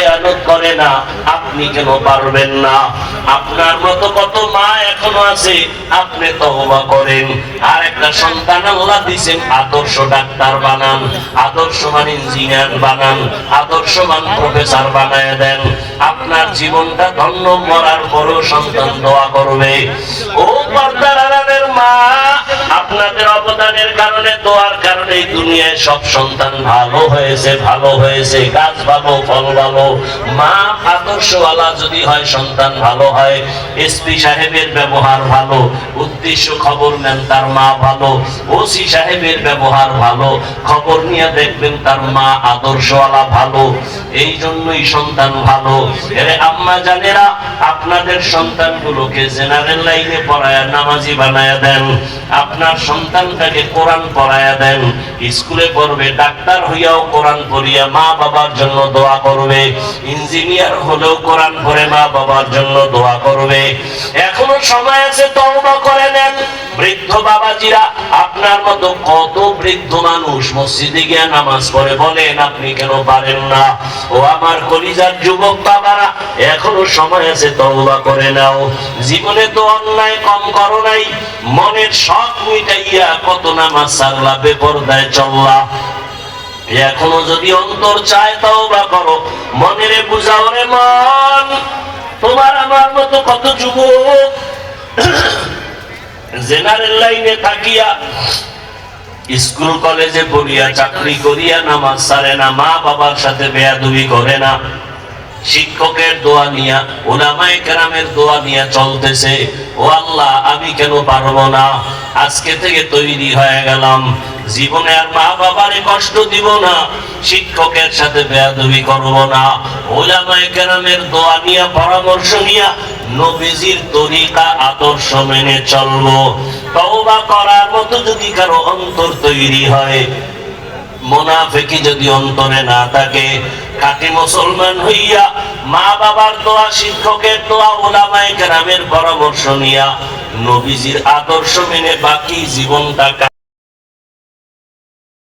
খেয়ালত করে না, আপনি কেন পারবেন না? আপনার মতো কত মা এখনও আছে, আপনি তহবা করেন। আর একটা সন্তান আল্লাহ দিছেন আদর্শ ডাক্তার বানান আদর্শমান ইঞ্জিনিয়ার বানান আদর্শমান প্রফেসর বানায় দেন। আপনার জীবনটা ধন্য মরার পরেও সন্তান দোয়া করবে। ও পর্দার মা আপনাদের অবদানের কারণে, দোয়ার কারণে এই দুনিয়ায় সব সন্তান ভালো হয়েছে ভালো হয়েছে, গাছ ভালো, ফল ভালো। মা আদর্শওয়ালা যদি হয়, সন্তান ভালো হয় এসপি সাহেবের ব্যবহার ভালো, উদ্দেশ্য খবর নেন তার মা ভালো ওসি সাহেবের ব্যবহার ভালো, খবর নিয়ে দেখবেন তার মা আদর্শওয়ালা ভালো, এই জন্যই সন্তান ভালো। এরে আম্মা জানেরা, আপনাদের সন্তানগুলোকে জেনারেল লাইনে পড়ায়, নামাজি বানায় দেন। আপনার সন্তানটাকে কোরআন পড়াইয়া দেন, স্কুলে পড়বে, ডাক্তার হইয়াও কোরআন পড়িয়া মা বাবার জন্য দোয়া করবে, ইঞ্জিনিয়ার হলেও কোরআন পড়ে মা বাবার জন্য দোয়া করবে। এখনও সময় আছে তওবা করে বৃদ্ধ বাবাজিরা, আপনার মতো কত বৃদ্ধ মানুষ মসজিদে গিয়ে নামাজ পড়ে বলেন, আপনি কেন পারেন না? ও আমার কলিজার যুবক বাবারা, এখনও সময় আছে, তওবা করে নাও। জীবনে তো অন্যায় কম করো নাই। মনের শখ মিটাইয়া কত নামাজ সারলা, বেপরদায় চললা। এখনও যদি অন্তর চায় তাও বা করো। মনের বুঝাও রে মন, তোমার আমার মতো কত যুবক জেনারেল লাইনে থাকিয়া স্কুল, কলেজে পড়িয়া চাকরি করিয়া নামাজ সারে না, মা বাবার সাথে বেয়াদুবি করে না। শিক্ষকের দোয়া নিয়া ওলামায়ে কেরামের দোয়া নিয়ে চলতেছে। ও আল্লাহ, আমি কেন পারব না? আজকে থেকে তৈরি হয়ে গেলাম। জীবনে আর মা বাবারে কষ্ট দিব না। শিক্ষকের সাথে বেয়াদবি করব না। ওলামায়ে কেরামের দোয়া নিয়া, পরামর্শ নিয়া নবীজির তরিকা, আদর্শ মেনে চলবো। তওবা করার যদি কারও অন্তর তৈরি হয় মোনাফেকি যদি অন্তরে না থাকে, খাঁটি মুসলমান হইয়া মা বাবার দোয়া, শিক্ষকের দোয়া, ওলামায়ে কেরামের পরামর্শ নিয়া নবীজির আদর্শ মেনে বাকি জীবনটা